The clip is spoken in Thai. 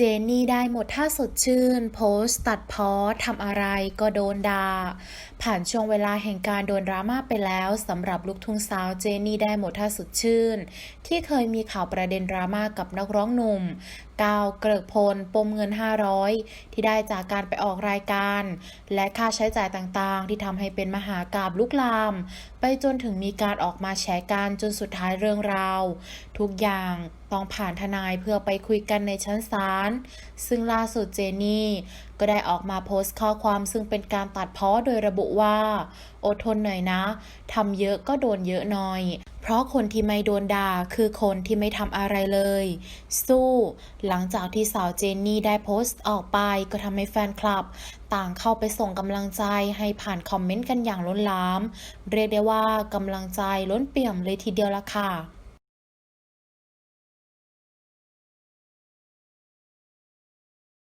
จนนี่ได้หมดท่าสดชื่น โพสต์ ตัดพอทำอะไรก็โดนด่าผ่านช่วงเวลาแห่งการโดนดราม่าไปแล้วสำหรับลูกทุ่งสาวเจนนี่ได้หมดท่าสดชื่น ที่เคยมีข่าวประเด็นดราม่ากับนักร้องหนุ่มก้าวเกริกพลปมเงิน 500 ที่ได้จากการไปออกรายการ และค่าใช้จ่ายต่างๆ ที่ทำให้เป็นมหากาบลุกลาม ไปจนถึงมีการออกมาแฉกันจนสุดท้ายเรื่องราว ทุกอย่าง ต้องผ่านทนายเพื่อไปคุยกันในชั้นศาล ซึ่งล่าสุดเจนี่ ก็ได้ออกมาโพสต์ข้อความซึ่งเป็นการตัดเพ้อโดยระบุว่า อดทนหน่อยนะ ทำเยอะก็โดนเยอะหน่อย เพราะคนที่ไม่โดนด่าคือคนที่ไม่ทำอะไรเลย สู้ หลังจากที่สาวเจนนี่ได้โพสต์ออกไปก็ทำให้แฟนคลับ ต่างเข้าไปส่งกำลังใจให้ผ่านคอมเมนต์กันอย่างล้นหลาม เรียกได้ว่ากำลังใจล้นเปี่ยมเลยทีเดียวละค่ะ